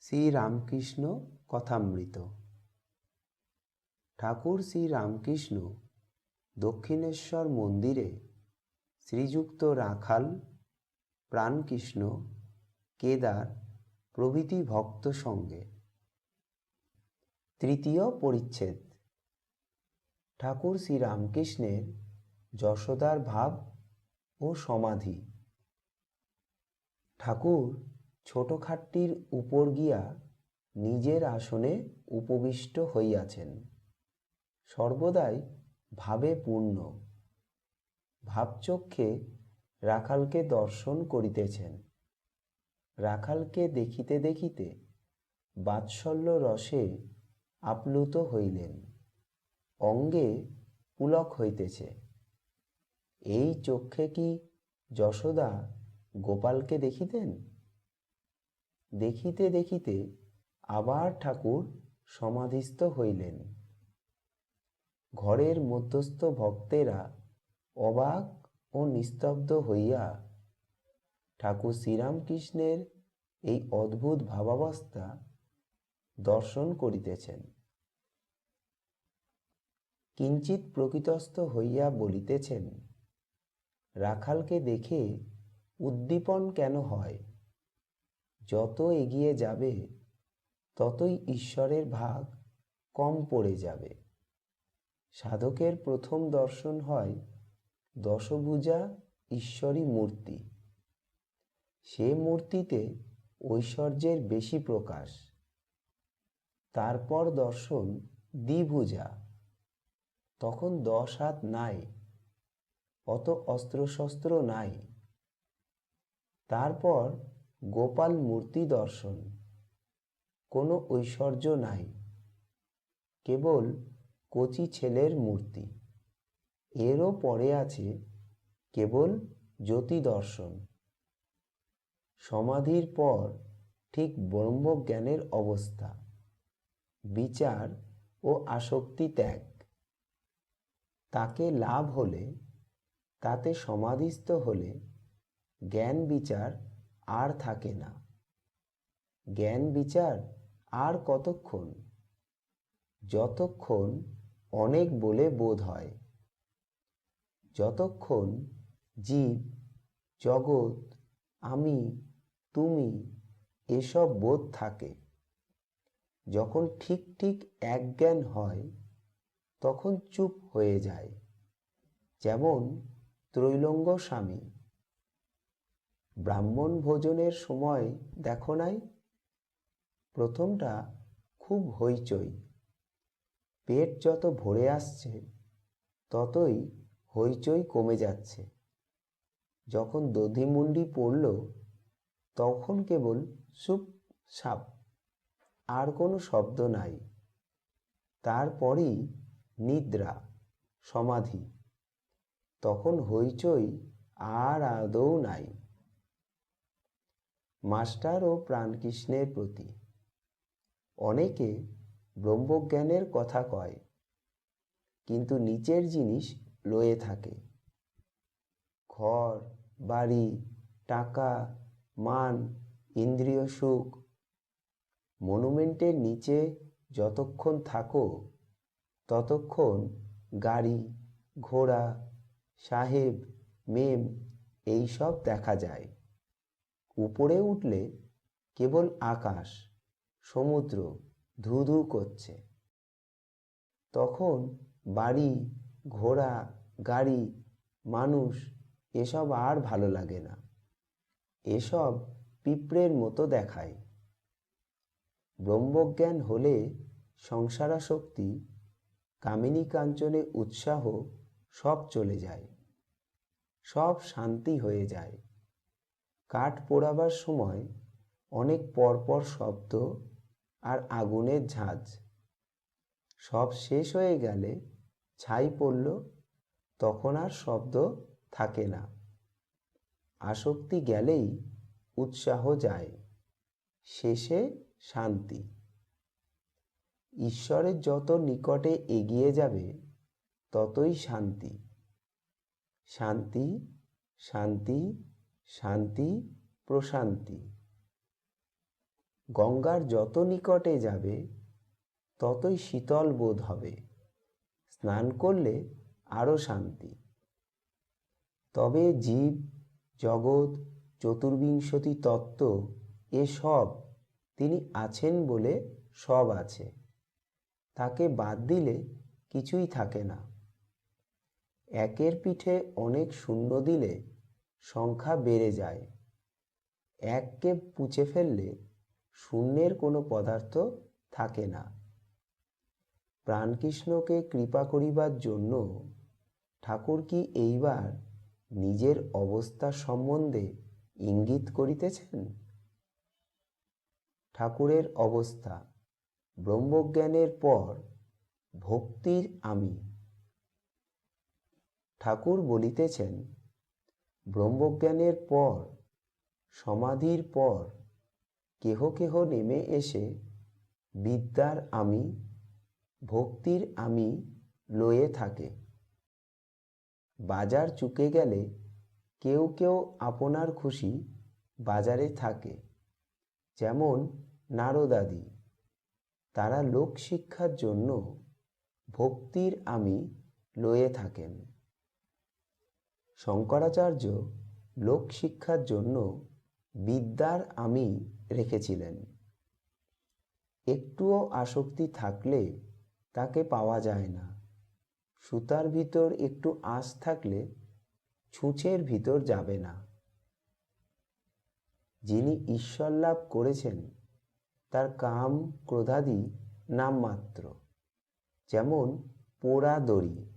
শ্রীরামকৃষ্ণ কথামৃত। ঠাকুর শ্রীরামকৃষ্ণ দক্ষিণেশ্বর মন্দিরে শ্রীযুক্ত রাখাল, প্রাণকৃষ্ণ, কেদার প্রভৃতি ভক্ত সঙ্গে। তৃতীয় পরিচ্ছেদ। ঠাকুর শ্রীরামকৃষ্ণের যশোদার ভাব ও সমাধি। ঠাকুর ছোট খাটটির উপর গিয়া নিজের আসনে উপবিষ্ট হইয়াছেন। সর্বদাই ভাবে পূর্ণ। ভাবচক্ষে রাখালকে দর্শন করিতেছেন। রাখালকে দেখিতে দেখিতে বাৎসল্য রসে আপ্লুত হইলেন। অঙ্গে পুলক হইতেছে। এই চক্ষে কি যশোদা গোপালকে দেখিতেন? দেখিতে দেখিতে আবার ঠাকুর সমাধিস্থ হইলেন। ঘরের মধ্যস্থ ভক্তেরা অবাক ও নিস্তব্ধ হইয়া ঠাকুর শ্রীরামকৃষ্ণের এই অদ্ভুত ভাবাবস্থা দর্শন করিতেছেন। কিঞ্চিত প্রকৃতস্থ হইয়া বলিতেছেন, রাখালকে দেখে উদ্দীপন কেন হয়? যত এগিয়ে যাবে, ততই ঈশ্বরের ভাগ কম পড়ে যাবে। সাধকের প্রথম দর্শন হয় দশভুজা ঈশ্বরী মূর্তি। সে মূর্তিতে ঐশ্বর্যের বেশি প্রকাশ। তারপর দর্শন দ্বিভুজা। তখন দশ হাত নাই, অত অস্ত্রশস্ত্র নাই। তারপর গোপাল মূর্তি দর্শন। কোনো ঐশ্বর্য নাই। কেবল কচি ছেলের মূর্তি। এরও পরে আছে কেবল জ্যোতি দর্শন। সমাধির পর ঠিক ব্রহ্মজ্ঞানের অবস্থা। বিচার ও আসক্তি ত্যাগ। তাকে লাভ হলে, তাতে সমাধিস্থ হলে জ্ঞান বিচার আর থাকে না। জ্ঞান বিচার আর কতক্ষণ? যতক্ষণ অনেক বলে বোধ হয়। যতক্ষণ জীব, জগৎ, আমি, তুমি এসব বোধ থাকে। যখন ঠিক ঠিক এক জ্ঞান হয়, তখন চুপ হয়ে যায়। যেমন ত্রৈলঙ্গ স্বামী। ব্রাহ্মণ ভোজনের সময় দেখো নাই? প্রথমটা খুব হইচই। পেট যত ভরে আসছে, ততই হইচই কমে যাচ্ছে। যখন দধিমুন্ডি পড়ল, তখন কেবল সুপ সাপ, আর কোনো শব্দ নাই। তারপরই নিদ্রা, সমাধি। তখন হইচই আর আদৌ নাই। মাস্টার ও প্রাণকৃষ্ণের প্রতি। অনেকে ব্রহ্মজ্ঞানের কথা কয়, কিন্তু নিচের জিনিস লয়ে থাকে। ঘর, বাড়ি, টাকা, মান, ইন্দ্রিয় সুখ। মনুমেন্টের নিচে যতক্ষণ থাকো, ততক্ষণ গাড়ি, ঘোড়া, সাহেব, মেম, এইসব দেখা যায়। উপরে উঠলে কেবল আকাশ, সমুদ্র ধু ধু করছে। তখন বাড়ি, ঘোড়া, গাড়ি, মানুষ এসব আর ভালো লাগে না। এসব পিঁপড়ের মতো দেখায়। ব্রহ্মজ্ঞান হলে সংসারাশক্তি, কামিনী কাঞ্চনে উৎসাহ সব চলে যায়, সব শান্তি হয়ে যায়। কাঠ পোড়াবার সময় অনেক পরপর শব্দ আর আগুনের ঝাঁঝ সব শেষ হয়ে গেলে ছাই পড়ল, তখন আর শব্দ থাকে না। আসক্তি গেলেই উৎসাহ যায়, শেষে শান্তি। ঈশ্বরের যত নিকটে এগিয়ে যাবে, ততই শান্তি। শান্তি শান্তি শান্তি, প্রশান্তি। গঙ্গার যত নিকটে যাবে, ততই শীতল বোধ হবে। স্নান করলে আরও শান্তি। তবে জীব, জগৎ, চতুর্বিংশতি তত্ত্ব এসব তিনি আছেন বলে সব আছে। তাকে বাদ দিলে কিছুই থাকে না। একের পিঠে অনেক শূন্য দিলে সংখ্যা বেড়ে যায়। এককে পুছে ফেললে শূন্যের কোনো পদার্থ থাকে না। প্রাণকৃষ্ণকে কৃপা করিবার জন্য ঠাকুর কি এইবার নিজের অবস্থা সম্বন্ধে ইঙ্গিত করিতেছেন? ঠাকুরের অবস্থা, ব্রহ্মজ্ঞানের পর ভক্তির আমি। ঠাকুর বলিতেছেন ব্রহ্মজ্ঞানের পর, সমাধির পর কেহ কেহ নেমে এসে বিদ্যার আমি, ভক্তির আমি লয়ে থাকে। বাজার চুকে গেলে কেউ কেউ আপনার খুশি বাজারে থাকে। যেমন নারদাদি তারা লোক শিক্ষার জন্য ভক্তির আমি লয়ে থাকেন। শঙ্করাচার্য লোক শিক্ষার জন্য বিদ্যার আমি রেখেছিলেন। একটুও আসক্তি থাকলে তাকে পাওয়া যায় না। সুতার ভিতর একটু আঁশ থাকলে ছুঁচের ভিতর যাবে না। যিনি ঈশ্বর লাভ করেছেন, তার কাম ক্রোধাদি নামমাত্র। যেমন পোড়া দড়ি।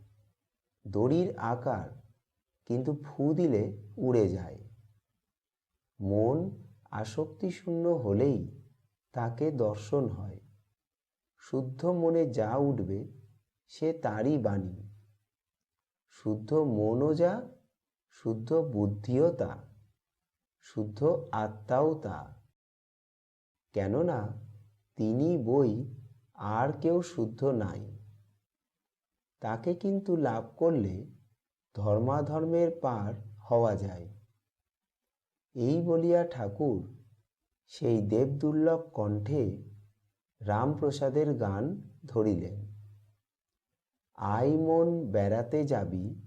দড়ির আকার কিন্তু ফু দিলে উড়ে যায়। মন আসক্তিশূন্য হলেই তাকে দর্শন হয়। শুদ্ধ মনে যা উঠবে সে তারই বাণী। শুদ্ধ মনও যা, শুদ্ধ বুদ্ধিও তা, শুদ্ধ আত্মাও তা। কেননা তিনি বই আর কেউ শুদ্ধ নাই। তাকে কিন্তু লাভ করলে ধর্মাধর্মের পার হওয়া যায়। এই বলিয়া ঠাকুর সেই দেবদুর্লভ কণ্ঠে রামপ্রসাদের গান ধরিলেন। আই মন বেড়াতে যাবি,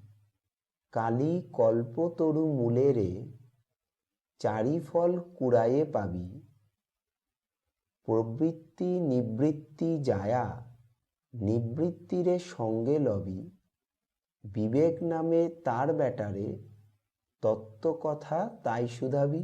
কালী কল্পতরু মূলেরে চারি ফল কুড়ায়ে পাবি। প্রবৃত্তি নিবৃত্তি যায়া নিবৃত্তিরে সঙ্গে লবি। বিবেক নামে তার ব্যাটারে তত্ত্ব কথা তাই শুধাবি।